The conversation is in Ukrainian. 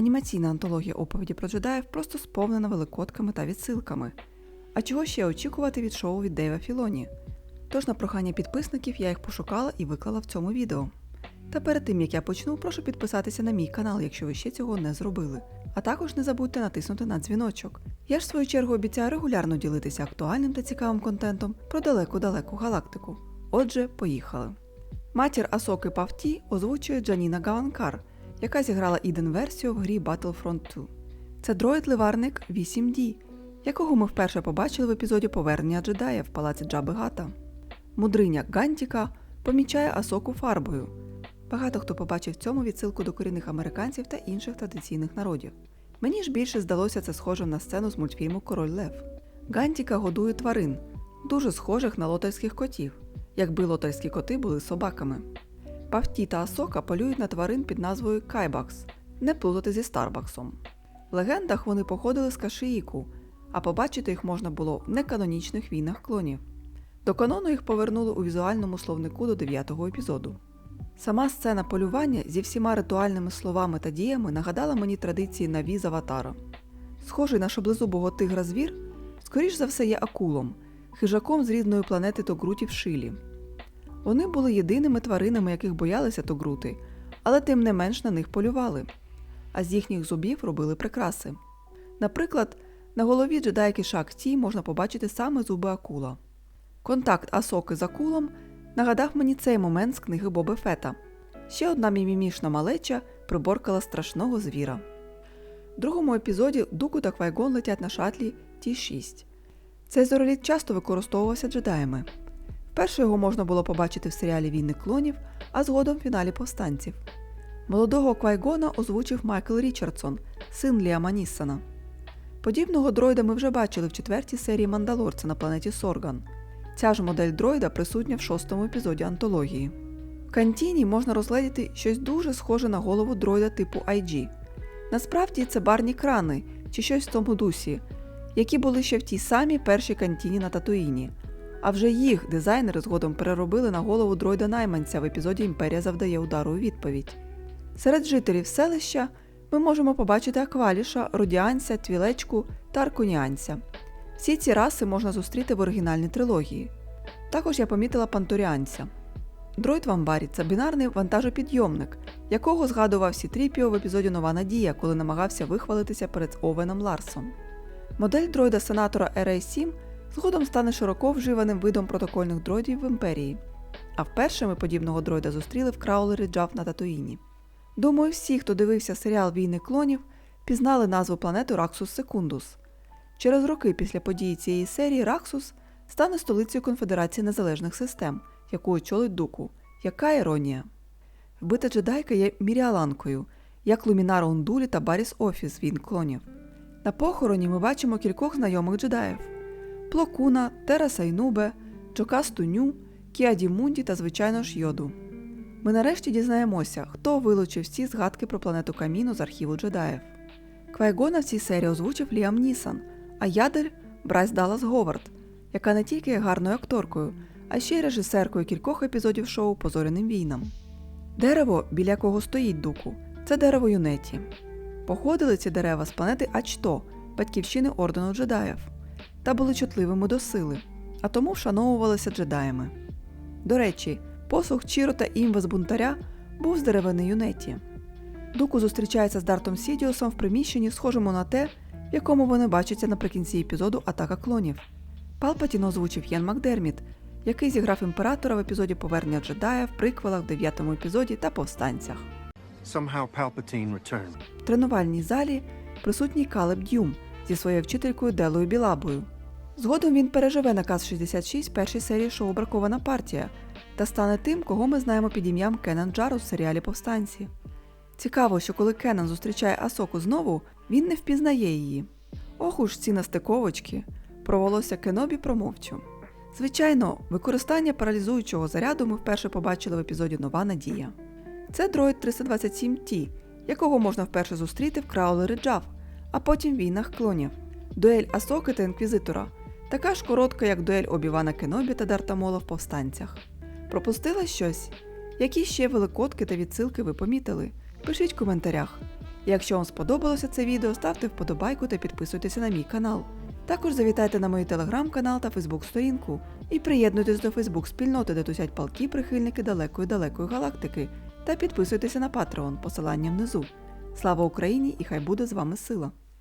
Анімаційна антологія оповіді про джедаїв просто сповнена великодками та відсилками. А чого ще очікувати від шоу від Дейва Філоні? Тож на прохання підписників я їх пошукала і виклала в цьому відео. Та перед тим як я почну, прошу підписатися на мій канал, якщо ви ще цього не зробили. А також не забудьте натиснути на дзвіночок. Я ж в свою чергу обіцяю регулярно ділитися актуальним та цікавим контентом про далеку-далеку галактику. Отже, поїхали. Матір Асоки Павті озвучує Джаніна Галанкар, яка зіграла іден версію в грі Battlefront 2. Це дроїд-ливарник 8D, якого ми вперше побачили в епізоді Повернення джедая в палаці Джаби Гата. Мудриня Гантіка помічає Асоку фарбою. Багато хто побачив цьому відсилку до корінних американців та інших традиційних народів. Мені ж більше здалося це схожим на сцену з мультфільму Король Лев. Гантіка годує тварин, дуже схожих на лотарських котів, якби лотарські коти були собаками. Павті та Асока полюють на тварин під назвою Кайбакс, не плутати зі Старбаксом. В легендах вони походили з Кашиїку, а побачити їх можна було в неканонічних війнах клонів. До канону їх повернули у візуальному словнику до 9-го епізоду. Сама сцена полювання зі всіма ритуальними словами та діями нагадала мені традиції Наві з Аватара. Схожий на шаблезубого тигра звір, скоріш за все є акулом, хижаком з рідної планети Тогрутів Шилі. Вони були єдиними тваринами, яких боялися Тогрути, але тим не менш на них полювали, а з їхніх зубів робили прикраси. Наприклад, на голові джедайки Шак Ті можна побачити саме зуби акула. Контакт Асоки з акулом нагадав мені цей момент з книги Боби Фета. Ще одна мімімішна малеча приборкала страшного звіра. В другому епізоді Дуку та Квайгон летять на шатлі Ті-6. Цей зореліт часто використовувався джедаями. Вперше його можна було побачити в серіалі Війни клонів, а згодом в фіналі повстанців. Молодого Квайгона озвучив Майкл Річардсон, син Ліама Ніссона. Подібного дроїда ми вже бачили в четвертій серії Мандалорця на планеті Сорган. Ця ж модель дроїда присутня в шостому епізоді антології. В кантіні можна розгледіти щось дуже схоже на голову дроїда типу IG. Насправді це барні крани чи щось в тому дусі, які були ще в тій самій першій кантіні на Татуїні. А вже їх дизайнери згодом переробили на голову дроїда найманця в епізоді Імперія завдає удару у відповідь. Серед жителів селища ми можемо побачити акваліша, родіанця, твілечку та аркуніанця. Всі ці раси можна зустріти в оригінальній трилогії. Також я помітила панторіанця. Дроїд в амбарі це бінарний вантажопідйомник, якого згадував Сітріпіо в епізоді Нова Надія, коли намагався вихвалитися перед Овеном Ларсом. Модель дроїда сенатора RA-7 згодом стане широко вживаним видом протокольних дроїдів в імперії. А вперше ми подібного дроїда зустріли в краулері Джав на Татуїні. Думаю, всі, хто дивився серіал Війни клонів, пізнали назву планети Раксус Секундус. Через роки після події цієї серії Раксус стане столицею Конфедерації незалежних систем, яку очолить Дуку. Яка іронія? Вбита джедайка є міріаланкою, як Лумінара Ундулі та Баріс Офіс війн клонів. На похороні ми бачимо кількох знайомих джедаїв: Плокуна, Тера Сайнубе, Джока Стуню, Кіаді Мунді та, звичайно ж, Йоду. Ми нарешті дізнаємося, хто вилучив всі згадки про планету Каміну з архіву джедаїв. Квайгона в цій серії озвучив Ліам Нісан, а Ядель Брайс Даллас Говард, яка не тільки є гарною акторкою, а ще й режисеркою кількох епізодів шоу Позоряним війнам. Дерево, біля якого стоїть дуку, це дерево Юнеті. Походили ці дерева з планети Ачто, батьківщини ордену джедаїв, та були чутливими до сили, а тому вшановувалися джедаями. До речі, посух Чіро та імва з бунтаря був з деревини Юнеті. Дуку зустрічається з Дартом Сідіусом в приміщенні, схожому на те, в якому вони бачаться наприкінці епізоду Атака клонів. Палпатін озвучив Ян Макдерміт, який зіграв імператора в епізоді Повернення джедая в приквелах в дев'ятому епізоді та повстанцях. В тренувальній залі присутній Калеб Дюм зі своєю вчителькою Делою Білабою. Згодом він переживе наказ 66 першій серії шоу Бракована партія та стане тим, кого ми знаємо під ім'ям Кеннан Джарус в серіалі Повстанці. Цікаво, що коли Кеннан зустрічає Асоку знову, він не впізнає її. Ох уж ці настиковочки. Про волосся Кенобі промовчу. Звичайно, використання паралізуючого заряду ми вперше побачили в епізоді Нова Надія. Це дроїд 327T, якого можна вперше зустріти в краулері Джав, а потім війнах клонів. Дуель Асоки та Інквізитора така ж коротка, як дуель Обівана Кенобі та Дарта Мола в повстанцях. Пропустила щось? Які ще великодки та відсилки ви помітили? Пишіть в коментарях. Якщо вам сподобалося це відео, ставте вподобайку та підписуйтеся на мій канал. Також завітайте на мій телеграм-канал та фейсбук-сторінку і приєднуйтесь до фейсбук-спільноти, де тусять палки прихильники далекої далекої галактики, та підписуйтеся на Patreon, посилання внизу. Слава Україні і хай буде з вами сила!